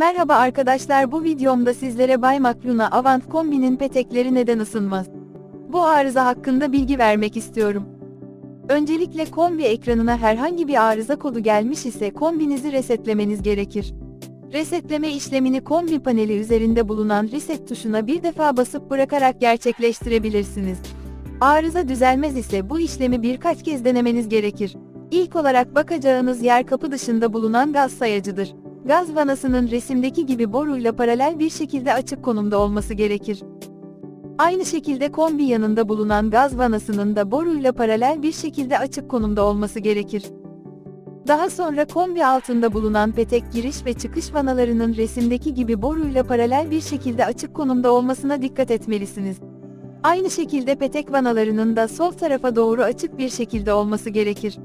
Merhaba arkadaşlar bu videomda sizlere Bay Makluna Avant kombinin petekleri neden ısınmaz? Bu arıza hakkında bilgi vermek istiyorum. Öncelikle kombi ekranına herhangi bir arıza kodu gelmiş ise kombinizi resetlemeniz gerekir. Resetleme işlemini kombi paneli üzerinde bulunan reset tuşuna bir defa basıp bırakarak gerçekleştirebilirsiniz. Arıza düzelmez ise bu işlemi birkaç kez denemeniz gerekir. İlk olarak bakacağınız yer kapı dışında bulunan gaz sayacıdır. Gaz vanasının resimdeki gibi boruyla paralel bir şekilde açık konumda olması gerekir. Aynı şekilde kombi yanında bulunan gaz vanasının da boruyla paralel bir şekilde açık konumda olması gerekir. Daha sonra kombi altında bulunan petek giriş ve çıkış vanalarının resimdeki gibi boruyla paralel bir şekilde açık konumda olmasına dikkat etmelisiniz. Aynı şekilde petek vanalarının da sol tarafa doğru açık bir şekilde olması gerekir.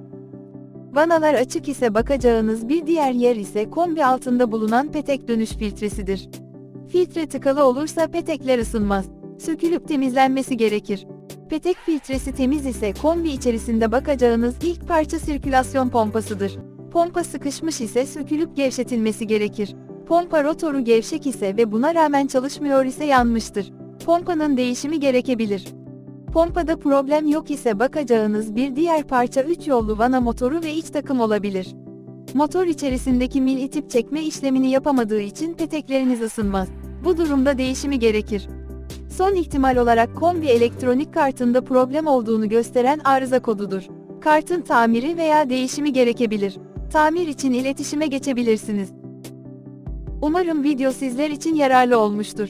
Vanalar açık ise bakacağınız bir diğer yer ise kombi altında bulunan petek dönüş filtresidir. Filtre tıkalı olursa petekler ısınmaz. Sökülüp temizlenmesi gerekir. Petek filtresi temiz ise kombi içerisinde bakacağınız ilk parça sirkülasyon pompasıdır. Pompa sıkışmış ise sökülüp gevşetilmesi gerekir. Pompa rotoru gevşek ise ve buna rağmen çalışmıyor ise yanmıştır. Pompanın değişimi gerekebilir. Pompada problem yok ise bakacağınız bir diğer parça 3 yollu vana motoru ve iç takım olabilir. Motor içerisindeki mil itip çekme işlemini yapamadığı için petekleriniz ısınmaz. Bu durumda değişimi gerekir. Son ihtimal olarak kombi elektronik kartında problem olduğunu gösteren arıza kodudur. Kartın tamiri veya değişimi gerekebilir. Tamir için iletişime geçebilirsiniz. Umarım video sizler için yararlı olmuştur.